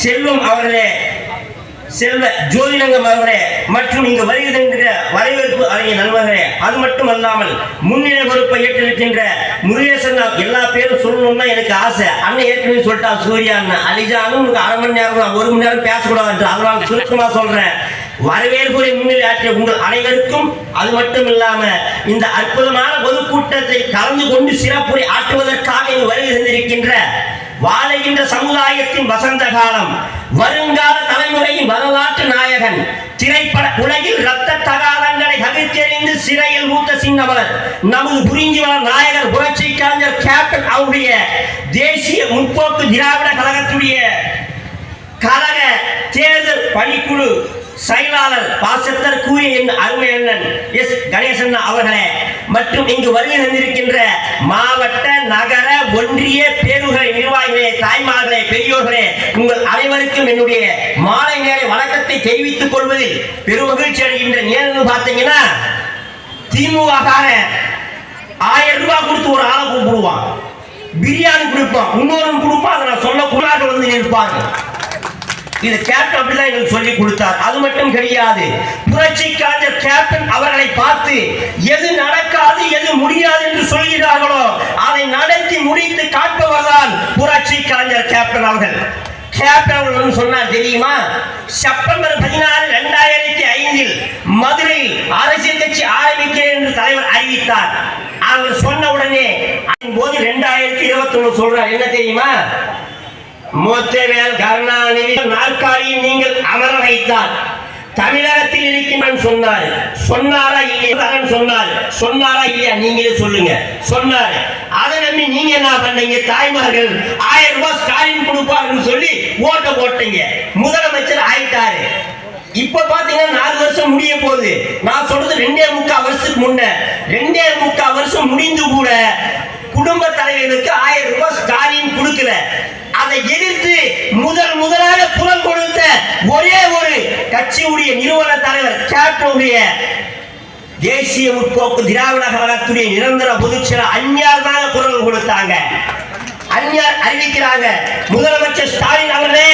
செல்வம் அவர்களே செல்வ ஜோதிரங்கம் அவர்களே மற்றும் இங்கு வருகின்ற வரவேற்பு அறிஞர் நண்பர்களே அது மட்டும் அல்லாமல் முன்னிலை பொறுப்பை ஏற்றிருக்கின்ற முருகேசன் எல்லா பேரும் சொல்லணும்னா எனக்கு ஆசை. அண்ணன் ஏற்கனவே சொல்லிட்டா சூர்யா அண்ணன். அலிஜானும் உங்களுக்கு அரை மணி நேரம் ஒரு மணி நேரம் பேசக்கூடாது என்று அதனால சுருக்கமா சொல்றேன். வரவேற்புரை முன்னிலை ஆற்றிய உங்கள் அனைவருக்கும் அது மட்டும் இல்லாம இந்த அற்புதமான பொதுக்கூட்டத்தை கலந்து கொண்டு சிறப்புரை ஆற்றுவதற்காக இங்கு வருகை தந்திருக்கின்ற வாழுகின்ற சமுதாயத்தின் வசந்த காலம் வருங்கால தலைமுறையின் வரலாற்று நாயகன் திரைப்பட உலகில் ரத்த தகாதங்களை தவிர்த்தெறிந்து சிறையில் மூத்த சின்னவர் நமது புரிஞ்சுவளர் நாயகர் புரட்சி கலைஞர் கேப்டன் அவருடைய தேசிய முற்போக்கு திராவிட கழகத்துடைய கழக தேர்தல் பணிக்குழு செயலாளர் பாசத்தர் கூறிய என் அருமை அண்ணன் எஸ் கணேசன் அவர்களே மற்றும் இங்கு வருகை தந்திருக்கின்ற மாவட்ட நகர ஒன்றிய பேருகளை நிர்வாகிகளே தாய்மார்களே பெரியோர்களே உங்கள் அனைவருக்கும் என்னுடைய மாலை நேர வணக்கத்தை தெரிவித்துக் கொள்வதில் பெருமகிழ்ச்சி அடைகின்ற நேரம் பார்த்தீங்கன்னா திமுக ஆயிரம் ரூபாய் கொடுத்து ஒரு ஆளை கூப்பிடுவான் பிரியாணி கொடுப்பான். இன்னொரு கொடுப்பான். அதை நான் சொல்லக்கூடாது வந்து நிற்பாங்க இது கேப்டன் அப்படிதான் எங்களுக்கு சொல்லி கொடுத்தார். அது மட்டும் கிடையாது. புரட்சி கலைஞர் கேப்டன் அவர்களை பார்த்து எது நடக்காது எது முடியாது என்று சொல்கிறார்களோ அதை நடத்தி முடித்து காட்டுவர்தான் புரட்சி கலைஞர் கேப்டன் அவர்கள். கேப்டன் அவர்கள் சொன்னார் தெரியுமா? செப்டம்பர் பதினாறு இரண்டாயிரத்தி ஐந்தில் மதுரையில் அரசியல் கட்சி ஆரம்பிக்கிறேன் என்று தலைவர் அறிவித்தார். அவர் சொன்ன உடனே அதன் போது இரண்டாயிரத்தி இருபத்தி ஒண்ணு சொல்றார். என்ன தெரியுமா? மூத்தவேல் கருணாநிதி நாற்காலியில் நீங்கள் அமர வைத்தார். தமிழகத்தில் இருக்கின்றான் சொன்னார். சொன்னாரா இல்லையா? சொன்னார். சொன்னாரா இல்லையா? நீங்களே சொல்லுங்க. சொன்னார். அதை நம்பி நீங்க என்ன பண்ணீங்க தாய்மார்கள் ஆயிரம் ரூபாய் ஸ்டாலின் கொடுப்பாருன்னு சொல்லி ஓட்ட போட்டீங்க. முதலமைச்சர் ஆயிட்டாரு. இப்ப பாத்தீங்கன்னா நாலு வருஷம் முடிய போகுது. நான் சொல்றது ரெண்டே முக்கால் வருஷத்துக்கு முன்ன. ரெண்டே முக்கால் வருஷம் முடிந்து கூட குடும்ப தலைவருக்கு ஆயிரம் ரூபாய் ஸ்டாலின் கொடுக்கல அதை எதிர்த்து முதல் முதலாக குரல் கொடுத்த ஒரே ஒரு கட்சியுடைய நிறுவன தலைவர் கேப்டனுடைய தேசிய முற்போக்கு திராவிட கழகத்துடைய நிரந்தர பொதுச்செயலர் அந்நியார் தான் குரல் கொடுத்தாங்க. அந்நியார் அறிவிக்கிறாங்க. முதலமைச்சர் ஸ்டாலின் அவர்களே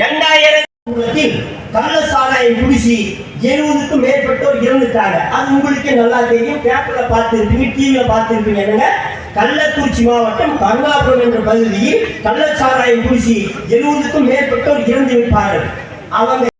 இரண்டாயிரத்தி கள்ள சாராயம் குடிசி எழுபதுக்கும் மேற்பட்டோர் இறந்துட்டாங்க. அது உங்களுக்கு நல்லா தெரியும். பேப்பர்ல பார்த்துருப்பீங்க டிவியில பார்த்துருப்பீங்க என்னங்க? கள்ளக்குறிச்சி மாவட்டம் கங்காபுரம் என்ற பகுதியில் கள்ளச்சாராயம் குடிசி எழுபதுக்கும் மேற்பட்டோர் இறந்து விட்டார்கள். அவங்க